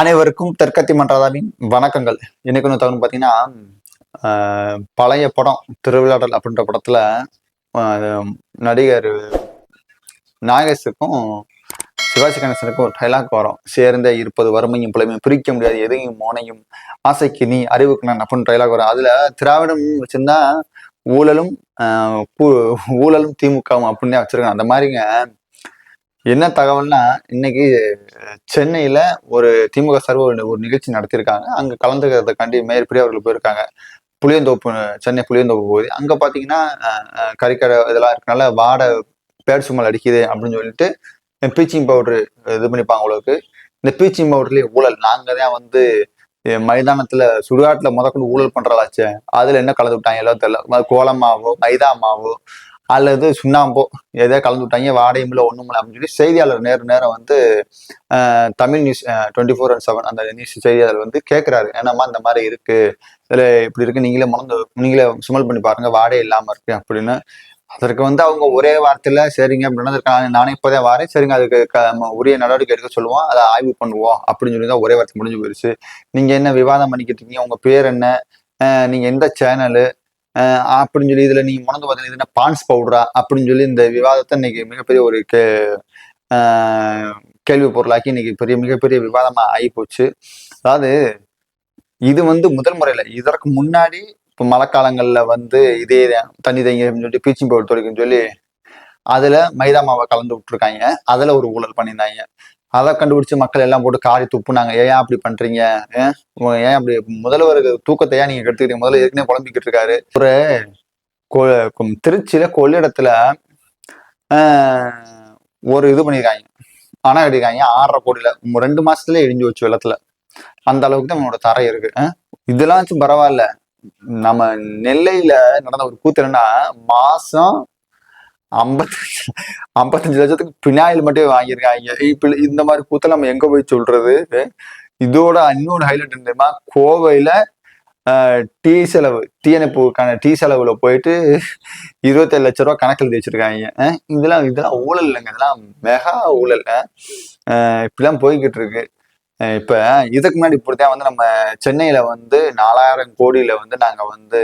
அனைவருக்கும் தெற்கத்தி மன்றாதாவின் வணக்கங்கள். எனக்கு ஒன்று தகவல் பார்த்தீங்கன்னா பழைய படம் திருவிழாடல் அப்படின்ற படத்துல நடிகர் நாகேஷுக்கும் சிவாஜி கணேசனுக்கும் ஒரு டைலாக் வரும். சேர்ந்தே இருப்பது வறுமையும் புலமையும் பிரிக்க முடியாது எதையும் மோனையும் ஆசைக்கு நீ அறிவுக்கு நான் அப்படின்னு டைலாக் வரும். அதுல திராவிடம் வச்சிருந்தா ஊழலும் ஊழலும் திமுகவும் அப்படின்னே வச்சுருக்காங்க. அந்த மாதிரிங்க என்ன தகவல்னா இன்னைக்கு சென்னையில ஒரு திமுக சார்பு ஒரு நிகழ்ச்சி நடத்தியிருக்காங்க. அங்க கலந்துக்கிறதுக்காண்டி மேயர் பிரியா அவர்கள் போயிருக்காங்க. புளியந்தோப்பு சென்னை புளியந்தோப்பு போகுது. அங்க பாத்தீங்கன்னா கறிக்கடை இதெல்லாம் இருக்கனால வாடை பேர் சுமல் அடிக்குது அப்படின்னு சொல்லிட்டு பீச்சிங் பவுடர் இது பண்ணிப்பாங்க உங்களுக்கு இந்த பீச்சிங் பவுடர்லயே ஊழல். நாங்க தான் வந்து மைதானத்துல சுடுகாட்டுல முதற்கொண்டு ஊழல் பண்றதாச்சே. அதுல என்ன கலந்து விட்டாங்க? எல்லாம் தெரியல. கோலம் மைதா மாவோ அல்லது சுண்ணாம்போ எதோ கலந்து விட்டாங்க வாடையும் இல்லை இல்லை அப்படின்னு சொல்லி செய்தியாளர் நேர நேரம் வந்து Tamil news twenty four and seven அந்த நியூஸ் செய்தியாளர் வந்து கேட்குறாரு என்னம்மா இந்த மாதிரி இருக்கு? இதில் இப்படி இருக்கு நீங்களே மணந்து நீங்களே சுமல் பண்ணி பாருங்க வாடகை இல்லாம இருக்கு அப்படின்னு. அதற்கு வந்து அவங்க ஒரே வார்த்தையில சரிங்க அப்படின்னா அதற்கு நானே இப்போதான் வாரேன். சரிங்க அதுக்கு க- நம்ம உரிய நடவடிக்கை எடுக்க சொல்லுவோம். அதை ஆய்வு பண்ணுவோம் அப்படின்னு சொல்லி தான் ஒரே வார்த்தை முடிஞ்சு போயிடுச்சு நீங்க என்ன விவாதம் பண்ணிக்கிட்டு இருக்கீங்க? உங்க பேர் என்ன? நீங்க எந்த சேனலு அப்படின்னு சொல்லி இதுல நீங்க மணந்து பார்த்தீங்கன்னா இது என்ன பான்ஸ் பவுடரா அப்படின்னு சொல்லி இந்த விவாதத்தை இன்னைக்கு மிகப்பெரிய ஒரு கே ஆஹ் கேள்வி பொருளாக்கி இன்னைக்கு பெரிய மிகப்பெரிய விவாதமா ஆகி போச்சு அதாவது இது வந்து முதல் முறையில இதற்கு முன்னாடி இப்போ மழைக்காலங்கள்ல வந்து இதே தண்ணி தங்கி அப்படின்னு சொல்லிட்டு பீச்சிங் பவுடர் தொலைக்குன்னு சொல்லி அதுல மைதா மாவை கலந்து விட்டுருக்காங்க. அதுல ஒரு ஊழல் பண்ணியிருந்தாங்க. அதை கண்டுபிடிச்சு மக்கள் எல்லாம் போட்டு காரி துப்புனாங்க. ஏன் அப்படி பண்றீங்க? ஏன் அப்படி முதல்வர் தூக்கத்தையா நீங்க கெடுத்துக்கிறீங்க? முதல்ல ஏற்கனவே குழம்பிக்கிட்டு இருக்காரு. ஒரு கொ- திருச்சியில கொள்ளிடத்துல ஆஹ், ஒரு இது பண்ணியிருக்காங்க அணை கட்டிருக்காங்க. ஆறரை கோடியில. ரெண்டு மாசத்துல இடிஞ்சு வச்சு வெள்ளத்துல. அந்த அளவுக்கு தான் நம்மளோட தரை இருக்கு. ஆஹ். இதெல்லாம் வச்சு பரவாயில்ல. நம்ம நெல்லையில நடந்த ஒரு கூத்து என்னன்னா மாசம் ஐம்பத்தஞ்சு ஐம்பத்தஞ்சு லட்சத்துக்கு பினாயில் மட்டும் வாங்கியிருக்காங்க. இப்ப இந்த மாதிரி கூத்த நம்ம எங்க போய் சொல்றது? இதோட இன்னொரு ஹைலைட் தெரியுமா? கோவையில டீ செலவு தீயணைப்புக்கான டீ செலவுல போயிட்டு இருபத்தேழு லட்ச ரூபா கணக்கு எழுதி வச்சிருக்காங்க இதெல்லாம் இதெல்லாம் ஊழல் இல்லைங்க. இதெல்லாம் மெகா ஊழல். இப்படிலாம் போய்கிட்டு இருக்கு. இப்ப இதுக்கு முன்னாடி இப்படித்தான் வந்து நம்ம சென்னையில வந்து நாலாயிரம் கோடியில வந்து நாங்க வந்து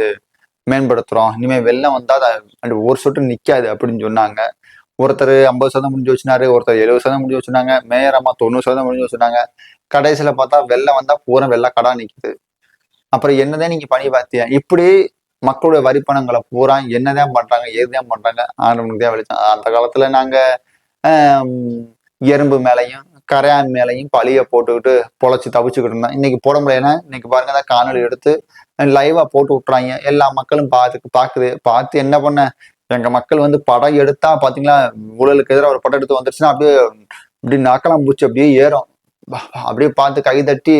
மேம்படுத்துறோம். இனிமேல் வெள்ளம் வந்தால் அது ஒரு சொட்டு நிற்காது அப்படின்னு சொன்னாங்க. ஒருத்தர் ஐம்பது சதவீதம் முடிஞ்சு வச்சுனாரு ஒருத்தர் எழுபது சதவீதம் முடிஞ்சு வச்சுனாங்க மேயர் அம்மா தொண்ணூறு சதவீதம் முடிஞ்சு வச்சுனாங்க. கடைசியில பார்த்தா வெள்ளம் வந்தால் பூரா வெள்ள கடா நிக்குது. அப்புறம் என்னதான் நீங்க பணி பார்த்தியா? இப்படி மக்களுடைய வரி பணங்களை பூரா என்னதான் பண்றாங்க ஏதுதான் பண்றாங்க ஆண்டவனுக்கு தான் வெளிச்சம். அந்த காலத்துல நாங்க எறும்பு மேலையும் கரையான் மேலையும் பழிய போட்டுக்கிட்டு பொழைச்சி தவிச்சுக்கிட்டு இருந்தோம் இன்னைக்கு போட முடியலன்னா இன்னைக்கு பாருங்க அந்த காணொலி எடுத்து லைவா போட்டு விட்டுறாங்க. எல்லா மக்களும் பார்த்து பார்க்குது பார்த்து என்ன பண்ண? எங்க மக்கள் வந்து படம் எடுத்தா பாத்தீங்களா ஊழலுக்கு எதிராக ஒரு படம் எடுத்து வந்துருச்சுன்னா அப்படியே இப்படி நக்கலாம் பூச்சி அப்படியே ஏறும். அப்படியே பார்த்து கை தட்டி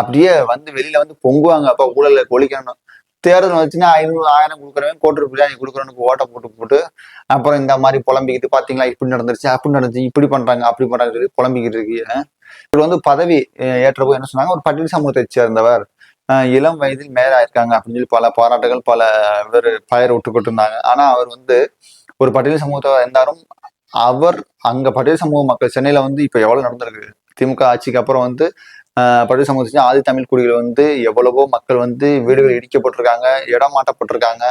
அப்படியே வந்து வெளியில வந்து பொங்குவாங்க. அப்ப ஊழலை ஒழிக்கணும் தேர்தல் வந்துச்சுன்னா ஐநூறு ஆயிரம் கொடுக்குறவன் கோட்டு பிரியாணி கொடுக்குறவனுக்கு ஓட்டை போட்டு போட்டு அப்புறம் இந்த மாதிரி புலம்பிக்கிட்டு பாத்தீங்களா இப்படி நடந்துருச்சு அப்படி நடந்துச்சு இப்படி பண்றாங்க அப்படி பண்றாங்க புலம்பிக்கிட்டு இருக்கு இவர் வந்து பதவி அஹ், ஏற்றப்போ என்ன சொன்னாங்க? ஒரு பட்டியல் சமூகத்தை சேர்ந்தவர். அஹ், இளம் வயதில் மேயரா இருக்காங்க அப்படின்னு சொல்லி பல பாராட்டுகள் பல பேர் பெயர் விட்டுக்கிட்டு இருந்தாங்க ஆனா அவர் வந்து ஒரு பட்டியல் சமூகத்தை இருந்தாலும் அவர் அங்க பட்டியல் சமூக மக்கள் சென்னையில வந்து இப்ப எவ்வளவு நடந்திருக்கு? திமுக ஆட்சிக்கு அப்புறம் வந்து படுகொலை பட்டியல் சமூகத்தை ஆதி தமிழ் குடிகள் வந்து எவ்வளவோ மக்கள் வந்து வீடுகள் இடிக்கப்பட்டிருக்காங்க இடம் மாட்டப்பட்டிருக்காங்க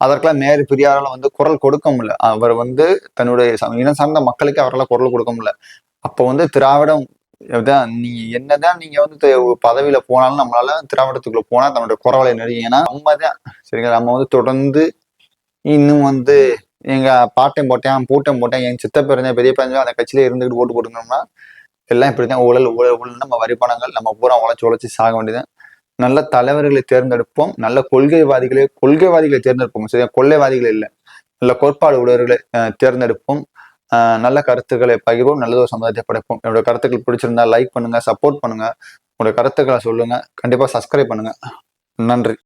அதற்கெல்லாம் மேயர் பெரியாரால வந்து குரல் கொடுக்க முடியல. அவர் வந்து தன்னுடைய ச- இனம் சார்ந்த மக்களுக்கு அவரால் குரல் கொடுக்க முடியல. அப்போ வந்து திராவிடம் தான் நீ என்னதான் நீங்க வந்து பதவியில போனாலும் நம்மளால திராவிடத்துக்குள்ள போனா தன்னுடைய குரவலை ஏன்னா நம்ம தான் சரிங்களா? நம்ம வந்து தொடர்ந்து இன்னும் வந்து எங்க பாட்டையும் போட்டேன் பூட்டம் போட்டேன் என் சித்த பெரிய பிறந்த அந்த கட்சியில இருந்துகிட்டு ஓட்டு போட்டுருந்தோம்னா எல்லாம் இப்படி தான் ஊழல் ஊழல் ஊழல் நம்ம வரி பணங்கள் நம்ம பூரா உழைச்சி உழைச்சி சாக வேண்டியது நல்ல தலைவர்களை தேர்ந்தெடுப்போம். நல்ல கொள்கைவாதிகளை கொள்கைவாதிகளை தேர்ந்தெடுப்போம். சரியா? கொள்ளைவாதிகள் இல்லை. நல்ல கோட்பாடு உடையவர்களை தேர்ந்தெடுப்போம். நல்ல கருத்துக்களை பகிர்வோம். நல்ல ஒரு சமுதாயத்தை படைப்போம். என்னோட கருத்துக்கள் பிடிச்சிருந்தா லைக் பண்ணுங்க சப்போர்ட் பண்ணுங்க. உங்களோட கருத்துக்களை சொல்லுங்க. கண்டிப்பா சப்ஸ்கிரைப் பண்ணுங்க. நன்றி.